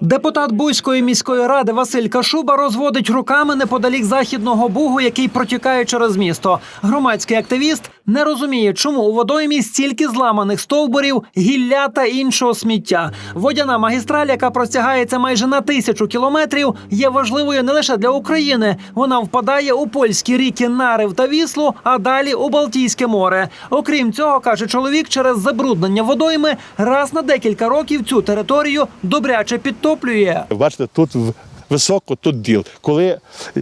Депутат Буйської міської ради Василь Кашуба розводить руками неподалік західного бугу, який протікає через місто. Громадський активіст не розуміє, чому у водоймі стільки зламаних стовбурів, гілля та іншого сміття. Водяна магістраль, яка простягається майже на тисячу кілометрів, є важливою не лише для України. Вона впадає у польські ріки Нарив та Віслу, а далі у Балтійське море. Окрім цього, каже чоловік, через забруднення водойми раз на декілька років цю територію добряче підтоплює. Бачите, тут високо, тут діл. Коли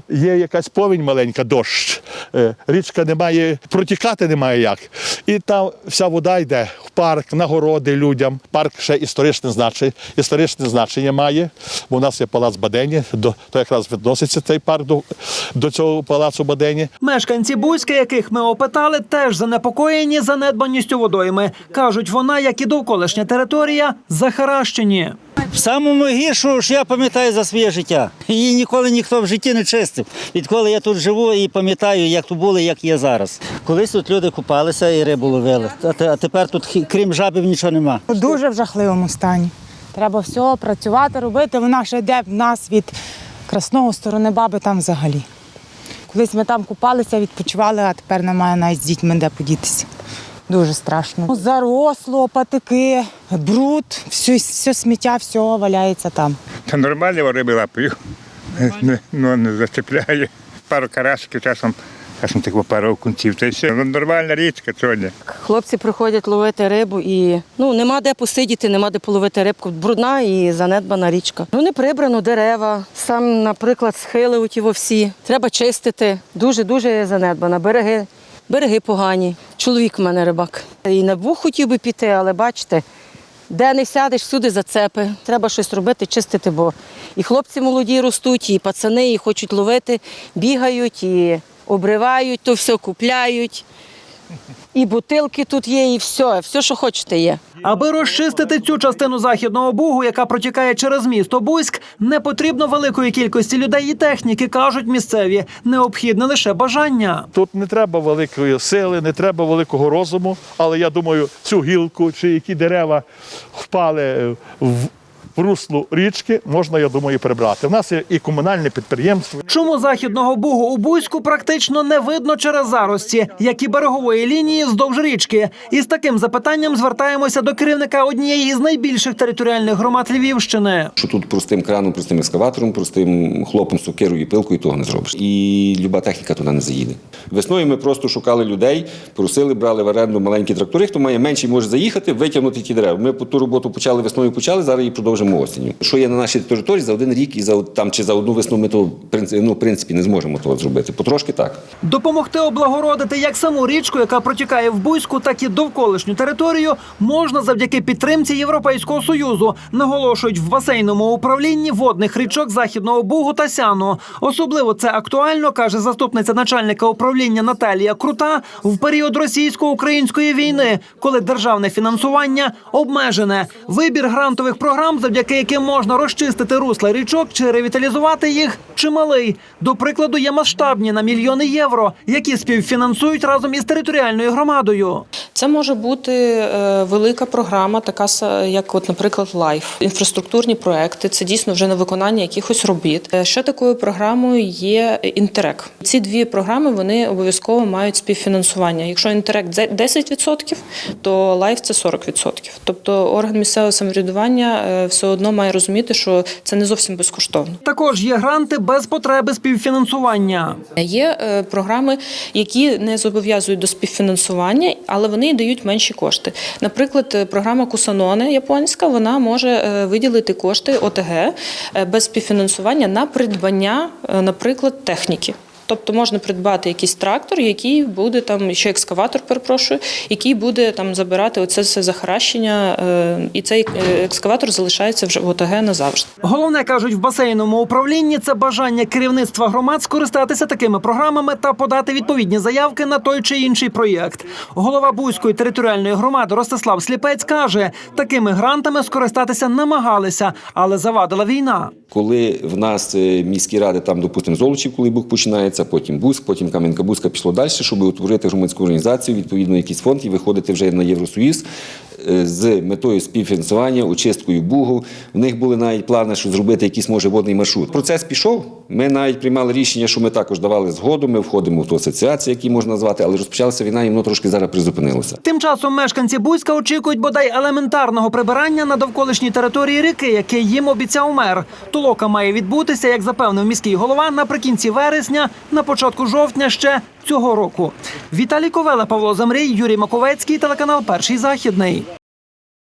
є якась повінь маленька, дощ, е, річка не має, протікати немає як. І там вся вода йде в парк, на городи людям. Парк ще історичне значення, історичне значення має, бо у нас є палац Бадені, до, то якраз відноситься цей парк до, до цього палацу Бадені. Мешканці Буська, яких ми опитали, теж занепокоєні занедбаністю водойми. кажуть, вона, як і довколишня територія, захаращені. Самому гіршу ж я пам'ятаю за своє життя. Її ніколи ніхто в житті не чистив. Відколи я тут живу і пам'ятаю, як тут було, як є зараз. Колись тут люди купалися і рибу ловили. А тепер тут крім жабів нічого нема. Дуже в жахливому стані. Треба все працювати, робити. Вона ще йде в нас від красного сторони баби там взагалі. Колись ми там купалися, відпочивали, а тепер немає навіть з дітьми де подітися. Дуже страшно. Заросло, патики, бруд, все, все сміття, все валяється там. Та нормально риби лапаю. Не, ну, не зачепляє. Пару карасиків часом, часом тих пару окунців. Та все. Ну, нормальна річка сьогодні. Хлопці приходять ловити рибу і ну нема де посидіти, нема де половити рибку. Брудна і занедбана річка. Ну не прибрано дерева. Сам, наприклад, схили у ті всі. Треба чистити. Дуже дуже занедбана. Береги, береги погані. Чоловік в мене рибак. І на бух хотів би піти, але бачите. Де не сядеш, всюди зацепи. Треба щось робити, чистити, бо і хлопці молоді ростуть, і пацани, і хочуть ловити, бігають, і обривають, то все купляють. І бутилки тут є, і все, все, що хочете, є. Аби розчистити цю частину західного бугу, яка протікає через місто Буськ, не потрібно великої кількості людей і техніки, кажуть місцеві. Необхідне лише бажання. Тут не треба великої сили, не треба великого розуму, але я думаю, цю гілку чи які дерева впали в, в русло річки, можна, я думаю, прибрати. У нас є і комунальне підприємство. Чому західного бугу у Буську практично не видно через зарості, як і берегової лінії вздовж річки? І з таким запитанням звертаємося до керівника однієї із найбільших територіальних громад Львівщини. Що тут простим краном, простим ескаватором, простим хлопом, сокирою і пилкою того не зробиш. І люба техніка туди не заїде. Весною ми просто шукали людей, просили, брали в оренду маленькі трактори. Хто має менший, може заїхати, витягнути ті дерева. Ми ту роботу почали весною, почали, зараз її продовжимо осінню. Що є на нашій території за один рік і за там чи за одну весну ми то ну, в принципі не зможемо того зробити. Потрошки так. Допомогти облагородити як саму річку, яка протікає в Буйську, так і довколишню територію, можна завдяки підтримці Європейського союзу. Наголошують в басейному управлінні водних річок західного бугу та сяну. Особливо це актуально, каже заступниця начальника управління Наталія Крута в період російсько-української війни, коли державне фінансування обмежене. Вибір грантових програм, завдяки яким можна розчистити русла річок чи ревіталізувати їх, чималий. До прикладу, є масштабні на мільйони євро, які співфінансують разом із територіальною громадою. Це може бути е, велика програма, така як, от, наприклад, Life. Інфраструктурні проекти. Це дійсно вже на виконання якихось робіт. Е, Ще такою програмою є Інтерек. Ці дві програми вони обов'язково мають співфінансування. Якщо Інтерек 10%, то Life – це 40%. Тобто орган місцевого самоврядування е, все одно має розуміти, що це не зовсім безкоштовно. Також є гранти без потреби співфінансування. Є е, програми, які не зобов'язують до співфінансування, але вони дають менші кошти. Наприклад, е, програма Кусаноне японська вона може е, виділити кошти ОТГ без співфінансування на придбання, наприклад, техніки. Тобто можна придбати якийсь трактор, який буде там ще екскаватор, перепрошую, який буде там забирати оце все захаращення, е, і цей е, екскаватор залишається вже в ОТГ назавжди. Головне кажуть в басейному управлінні це бажання керівництва громад скористатися такими програмами та подати відповідні заявки на той чи інший проєкт. Голова Бузької територіальної громади Ростислав Сліпець каже, такими грантами скористатися намагалися, але завадила війна. Коли в нас е, міські ради, там, допустимо, Золочів, коли Буг починається, потім Буск, потім Кам'янка-Бузька пішло далі, щоб утворити громадську організацію, відповідно, якийсь фонд і виходити вже на Євросоюз. Е, з метою співфінансування, очисткою Бугу. В них були навіть плани, що зробити якийсь може водний маршрут. Процес пішов. Ми навіть приймали рішення, що ми також давали згоду. Ми входимо в ту асоціацію, які можна назвати, але розпочалася війна, і воно трошки зараз призупинилося. Тим часом мешканці Буська очікують бодай елементарного прибирання на довколишній території ріки, яке їм обіцяв мер. Толока має відбутися, як запевнив міський голова, наприкінці вересня, на початку жовтня ще цього року. Віталій Ковела, Павло Замрій, Юрій Маковецький, телеканал Перший західний.